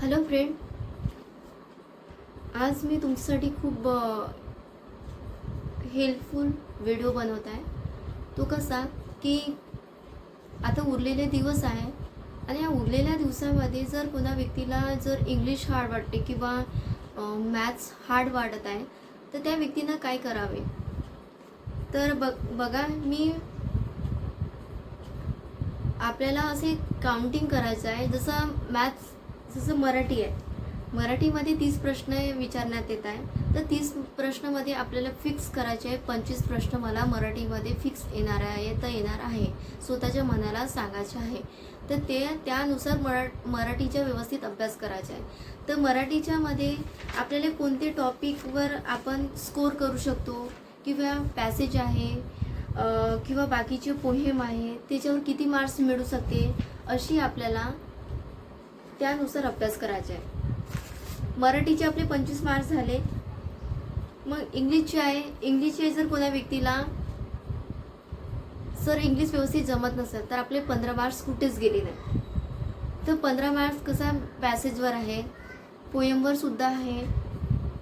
Hello friend आज मी तुमच्यासाठी खूप हेल्पफुल व्हिडिओ बनवत आहे. तो कसा की आता उरलेले दिवस आहे आणि या उरलेल्या दिवसामध्ये जर कोणा व्यक्तीला जर इंग्लिश हार्ड वाटते किंवा मॅथ्स हार्ड वाटत आहे तर त्या व्यक्तीनं काय करावे? तर बघ बघा मी आपल्याला असे काउंटिंग करायचं आहे. जसं मॅथ्स जसं मराठी आहे. मराठीमध्ये तीस प्रश्न विचारण्यात येत आहे. तर तीस प्रश्नामध्ये आपल्याला फिक्स करायचे आहे. पंचवीस प्रश्न मला मराठीमध्ये फिक्स येणार आहे तर येणार आहे. स्वतःच्या मनाला सांगायचे आहे. तर ते त्यानुसार मरा मराठीचा व्यवस्थित अभ्यास करायचा आहे. तर मराठीच्यामध्ये आपल्याला कोणते टॉपिकवर आपण स्कोर करू शकतो? किंवा पॅसेज आहे किंवा बाकीचे पोहेम आहे त्याच्यावर किती मार्क्स मिळू शकते? अशी आपल्याला त्यानुसार अभ्यास करायचा आहे. मराठीचे आपले पंचवीस मार्क्स झाले. मग इंग्लिशचे आहे. इंग्लिशचे जर कोणा व्यक्तीला सर इंग्लिश व्यवस्थित जमत नसेल तर आपले पंधरा मार्क्स कुठेच गेले नाही तर पंधरा मार्क्स कसा पॅसेजवर आहे? पोयमवर सुद्धा आहे.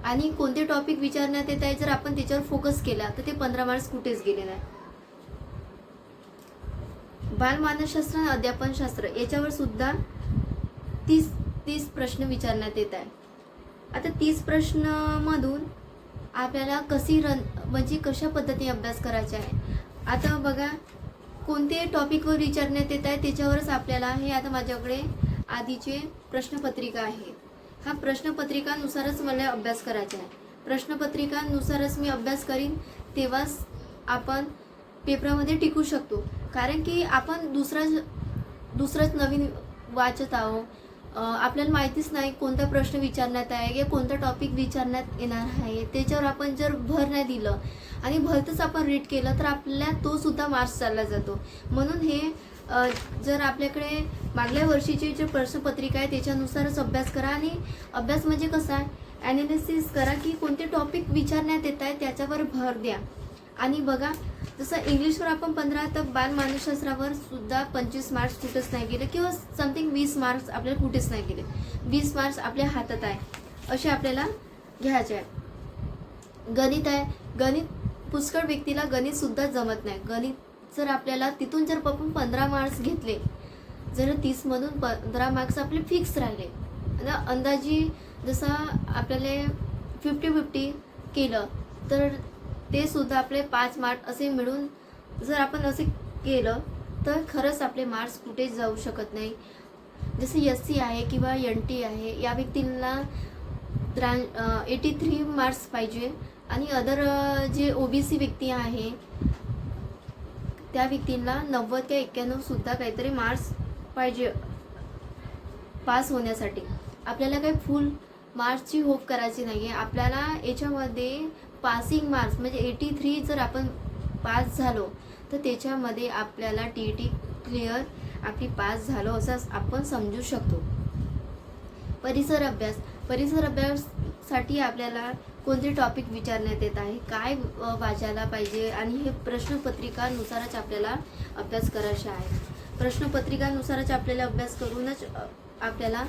आणि कोणते टॉपिक विचारण्यात येत आहे? जर आपण त्याच्यावर फोकस केला तर ते पंधरा मार्क्स कुठेच गेले नाही बालमानसशास्त्र आणि अध्यापनशास्त्र याच्यावर सुद्धा तीस तीस प्रश्न विचारण्यात येत आहे. आता तीस प्रश्नमधून आपल्याला कशी रन म्हणजे कशा पद्धतीने अभ्यास करायचा आहे? आता बघा कोणते टॉपिकवर विचारण्यात येत आहे त्याच्यावरच आपल्याला हे आता माझ्याकडे आधीचे प्रश्नपत्रिका आहे. हा प्रश्नपत्रिकानुसारच मला अभ्यास करायचा आहे. प्रश्नपत्रिकानुसारच मी अभ्यास करीन तेव्हाच आपण पेपरामध्ये टिकू शकतो. कारण की आपण दुसरा दुसरंच नवीन वाचत आहो आपल्याला माहितीच नाही कोणता प्रश्न विचारण्यात आहे किंवा कोणता टॉपिक विचारण्यात येणार आहे. त्याच्यावर आपण जर भर नाही दिलं आणि भरतच आपण रीड केलं तर आपल्या तो सुद्धा मार्क्स चालला जातो. म्हणून हे जर आपल्याकडे मागल्या वर्षीची जे प्रश्नपत्रिका आहे त्याच्यानुसारच अभ्यास करा आणि अभ्यास म्हणजे कसा आहे? ॲनालिसिस करा की कोणते टॉपिक विचारण्यात येत आहे त्याच्यावर भर द्या. आणि बघा जसं इंग्लिशवर आपण पंधरा तर बाल मानसशास्त्रावर सुद्धा पंचवीस मार्क्स कुठेच नाही गेले किंवा समथिंग वीस मार्क्स आपल्याला कुठेच नाही गेले. वीस मार्क्स आपल्या हातात आहे. असे आपल्याला घ्यायचे आहे. गणित आहे. गणित पुष्कळ व्यक्तीला गणितसुद्धा जमत नाही. गणित जर आपल्याला तिथून जर आपण पंधरा मार्क्स घेतले जर तीसमधून पंधरा मार्क्स आपले फिक्स राहिले अंदाजी जसा आपल्याला फिफ्टी फिफ्टी केलं तर ते सुद्धा आपले पाच मार्क असे मिळून जर आपण असे केलं तर खरंच आपले मार्क्स कुठेच जाऊ शकत नाही. जसे एस सी आहे किंवा एन टी आहे या व्यक्तींना त्रा एटी थ्री मार्क्स पाहिजे. आणि अदर जे ओ बी सी व्यक्ती आहे त्या व्यक्तींना नव्वद किंवा एक्क्याण्णवसुद्धा काहीतरी मार्क्स पाहिजे पास होण्यासाठी. आपल्याला काही फुल मार्क्सची होप करायची नाही आहे आपल्याला याच्यामध्ये पासिंग मार्क्स म्हणजे एटी थ्री जर आपण पास झालो तर त्याच्यामध्ये आपल्याला टी ई टी क्लिअर आपली पास झालो असं आपण समजू शकतो. परिसर अभ्यास परिसर अभ्यासासाठी आपल्याला कोणते टॉपिक विचारण्यात येत आहे काय वाचायला पाहिजे आणि हे प्रश्नपत्रिकानुसारच आपल्याला अभ्यास करायचा आहे. प्रश्नपत्रिकानुसारच आपल्याला अभ्यास करूनच आपल्याला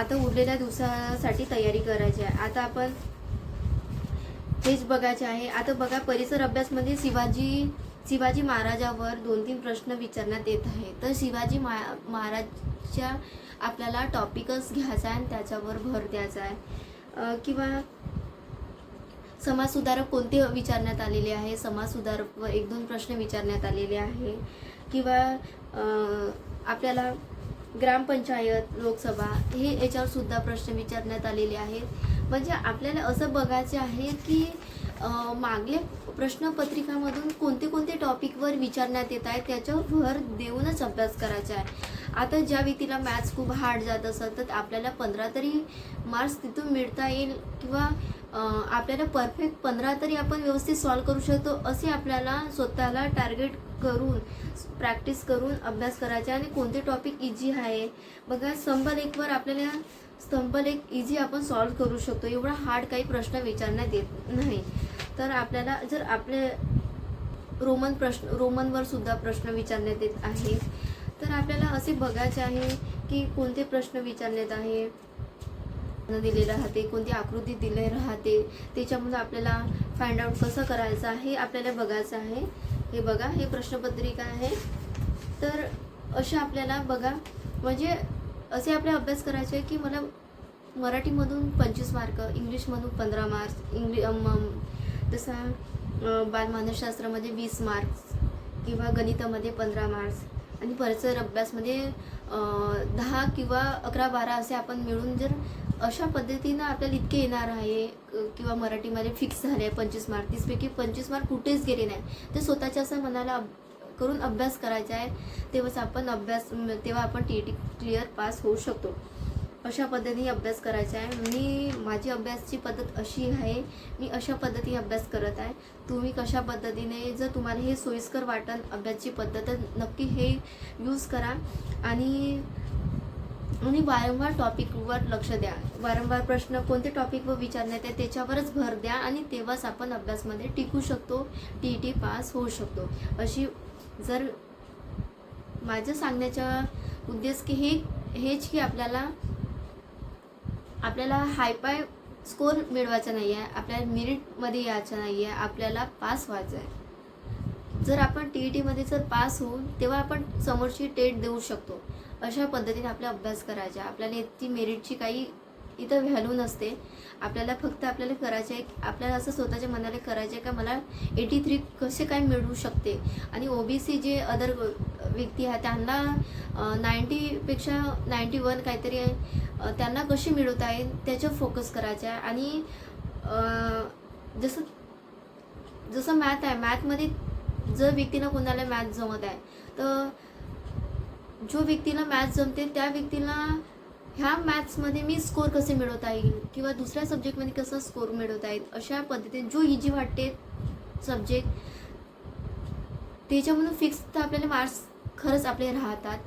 आता उरलेल्या दिवसासाठी तयारी करायची आहे. आता आपण हेच बघायचे आहे. आता बघा परिसर अभ्यासमध्ये शिवाजी शिवाजी महाराजावर दोन तीन प्रश्न विचारण्यात येत आहे. तर शिवाजी मा महाराजच्या आपल्याला टॉपिकच घ्यायचा आहे आणि त्याच्यावर भर द्यायचा आहे. किंवा समाजसुधारक कोणते विचारण्यात आलेले आहे? समाजसुधारक एक दोन प्रश्न विचारण्यात आलेले आहे. किंवा आपल्याला ग्रामपंचायत लोकसभा हे याच्यावर सुद्धा प्रश्न विचारण्यात आलेले आहेत. म्हणजे आपल्याला असं बघायचे आहे की मागले मागल्या प्रश्नपत्रिकामधून कोणते कोणते टॉपिकवर विचारण्यात येत आहे त्याच्यावर भर देऊनच अभ्यास करायचा आहे. आता ज्या व्यक्तीला मॅथ्स खूप हार्ड जात असेल तर आपल्याला पंधरा तरी मार्क्स तिथून मिळता येईल किंवा आपल्याला परफेक्ट पंधरा तरी आपण व्यवस्थित सॉल्व करू शकतो असे आपल्याला स्वतःला टार्गेट करून प्रॅक्टिस करून अभ्यास करायचा. आणि कोणते टॉपिक इझी आहे? बघा स्तंभ एकवर आपल्याला स्तंभ एक इझी आपण सॉल्व करू शकतो. एवढा हार्ड काही प्रश्न विचारण्यात येत नाही. तर आपल्याला जर आपले रोमन प्रश्न रोमनवर सुद्धा प्रश्न विचारण्यात येत आहे तर आपल्याला असे बघायचे आहे की कोणते प्रश्न विचारण्यात आहे? दिले राहते कोणती आकृती दिले राहते त्याच्यामध्ये आपल्याला फाइंड आउट कसं करायचं आहे आपल्याला बघायचं आहे. हे बघा हे प्रश्नपत्रिका आहे. तर अशा आपल्याला बघा म्हणजे असे आपले अभ्यास करायचे आहे की मला मराठीमधून पंचवीस मार्क इंग्लिशमधून पंधरा मार्क्स इंग्लि तसा बालमानसशास्त्रामध्ये वीस मार्क्स किंवा गणितामध्ये पंधरा मार्क्स आणि परिसर अभ्यासमध्ये दहा किंवा अकरा बारा असे आपण मिळून जर अशा पद्धतीनं आपल्याला इतके येणार आहे किंवा मराठीमध्ये फिक्स झाले आहे पंचवीस मार्क तीसपैकी पंचवीस मार्क कुठेच गेले नाही. ते स्वतःच्या असं मनाला अभ- करून अभ्यास करायचा आहे तेव्हाच आपण अभ्यास तेव्हा आपण टी टी क्लिअर पास होऊ शकतो. अशा पद्धतीने अभ्यास करायचा आहे. मी माझी अभ्यासची पद्धत अशी आहे मी अशा पद्धतीने अभ्यास करत आहे. तुम्ही कशा पद्धतीने जर तुम्हाला हे सोयीस्कर वाटन अभ्यासची पद्धत तर नक्की हे यूज करा. आणि आणि वारंवार टॉपिकवर लक्ष द्या. वारंवार प्रश्न कोणते टॉपिकवर विचारण्यात आहे त्याच्यावरच भर द्या आणि तेव्हाच आपण अभ्यासमध्ये टिकू शकतो टी टी पास होऊ शकतो. अशी जर माझं सांगण्याचा उद्देश की हे हेच की आपल्याला आपल्याला हायपाय स्कोर मिळवायचा नाही आहे आपल्याला मेरिटमध्ये यायचं नाही आहे आपल्याला पास व्हायचं आहे जर आपण टी ई टीमध्ये जर पास होऊ तेव्हा आपण समोरची टेट देऊ शकतो. अशा पद्धतीने आपला अभ्यास करायचा. आपल्याला ती मेरिटची काही इथं व्हॅल्यू नसते. आपल्याला फक्त आपल्याला करायचं आहे. आपल्याला असं स्वतःच्या मनाला करायचं आहे का? मला एटी थ्री कसे काय मिळू शकते? आणि ओ बी सी जे अदर व्यक्ती आहे त्यांना नाईंटीपेक्षा नाईंटी वन काहीतरी त्यांना कसे मिळवता येईल? त्याच्यावर फोकस करायचा आहे. आणि जसं जसं मॅथ आहे मॅथमध्ये जर व्यक्तीनं कोणाला मॅथ जमत आहे तर जो व्यक्तीला मॅथ्स जमते त्या व्यक्तीला ह्या मॅथ्समध्ये मी स्कोर कसे मिळवता येईल? किंवा दुसऱ्या सब्जेक्टमध्ये कसा स्कोर मिळवता येईल? अशा पद्धतीने जो इजी वाटते सब्जेक्ट त्याच्यामधून फिक्स तर आपल्याला मार्क्स खरंच आपले राहतात.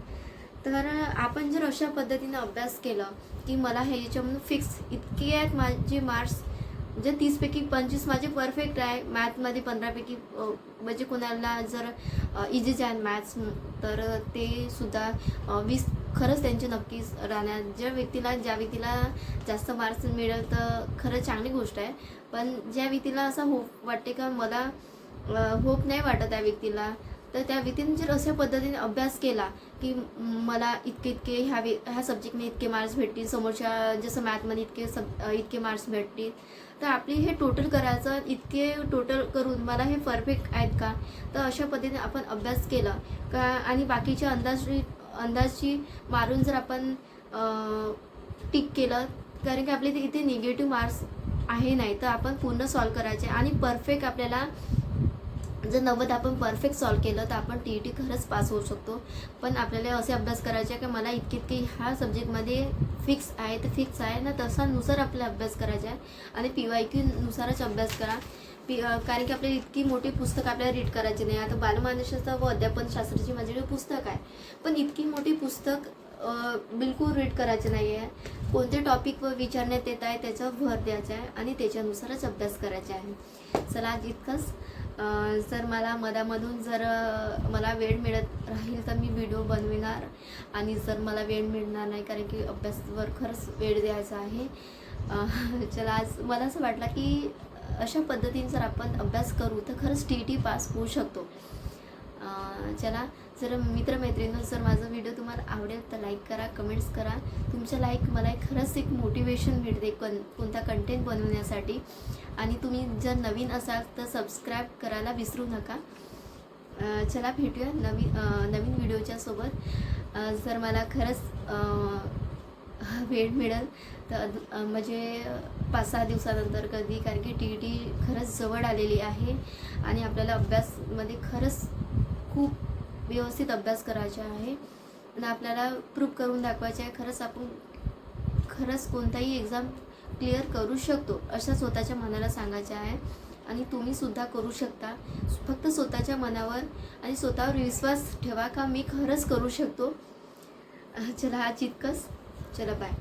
तर आपण जर अशा पद्धतीनं अभ्यास केला की मला हे याच्यामधून फिक्स इतके आहेत माझे मार्क्स म्हणजे तीसपैकी पंचवीस माझे परफेक्ट आहे. मॅथमध्ये पंधरापैकी म्हणजे कोणाला जर इझीच आहे मॅथ्स तर ते सुद्धा वीस खरंच त्यांचे नक्कीच राहणार. ज्या व्यक्तीला ज्या व्यक्तीला जास्त मार्क्स मिळेल तर खरंच चांगली गोष्ट आहे. पण ज्या व्यक्तीला असं होप वाटते का मला होप नाही वाटत त्या व्यक्तीला तर त्या व्यक्तीने जर अशा पद्धतीने अभ्यास केला की मला इतके इतके ह्या वे ह्या सब्जेक्टने इतके मार्क्स भेटतील समोरच्या जसं मॅथमध्ये इतके सब इतके मार्क्स भेटतील तर आपली हे टोटल करायचं इतके टोटल करून मला हे परफेक्ट आहेत का? तर अशा पद्धतीने आपण अभ्यास केला. का आणि बाकीचे अंदाज अंदाजची मारून जर आपण टिक केलं कारण की आपले इथे निगेटिव्ह मार्क्स आहे नाही तर आपण पूर्ण सॉल्व करायचे आणि परफेक्ट आपल्याला जर नव्वद आपण परफेक्ट सॉल्व केलं तर आपण टी ई टी खरंच पास होऊ शकतो. पण आपल्याला असे अभ्यास करायचे आहे की मला इतके इतके ह्या सब्जेक्टमध्ये फिक्स आहे तर फिक्स आहे. ना तसानुसार आपल्याला अभ्यास करायचा आहे. आणि पी वाय क्यूनुसारच अभ्यास करा. पी कारण की आपल्याला इतकी मोठी पुस्तक आपल्याला रीड करायची नाही. आता बालमानसशास्त्र व अध्यापनशास्त्राची माझ्याकडे पुस्तक आहे. पण इतकी मोठी पुस्तक बिलकुल रीड करायचं नाही आहे. कोणते टॉपिकवर विचारण्यात येत आहे त्याच्यावर भर द्यायचा आहे. आणि त्याच्यानुसारच अभ्यास करायचा आहे. चला आज इतकंच. जर मला मधामधून जर मला वेळ मिळत राहील तर मी व्हिडिओ बनविणार. आणि जर मला वेळ मिळणार नाही कारण की अभ्यासावर खरंच वेळ द्यायचा आहे. चला आज मला असं वाटलं की अशा पद्धतीने जर आपण अभ्यास करू तर खरंच टी टी पास होऊ शकतो. चला जर मित्रमैत्रिणी जर माझा व्हिडिओ तुम्हाला आवडेल तर लाईक करा कमेंट्स करा. तुमच्या लाईक मला एक खरंच एक मोटिवेशन मिळते कोण कोणता कंटेंट बनवण्यासाठी. आणि तुम्ही जर नवीन असाल तर सबस्क्राईब करायला विसरू नका. चला भेटूया नवीन नवीन व्हिडिओच्या सोबत. जर मला खरंच वेळ मिळेल तर म्हणजे पाच सहा दिवसानंतर कधी कारण की टी टी खरंच जवळ आलेली आहे. आणि आपल्याला अभ्यासमध्ये खरंच खूप व्यवस्थित अभ्यास करायचा आहे आणि आपल्याला प्रूफ करून दाखवायचे आहे. खरंच आपण खरंच कोणताही एक्झाम क्लिअर करू शकतो असं स्वतःच्या मनाला सांगायचं आहे. आणि तुम्ही सुद्धा करू शकता. फक्त स्वतःच्या मनावर आणि स्वतःवर विश्वास ठेवा का? मी खरंच करू शकतो. चला हा जितकंच चला बाय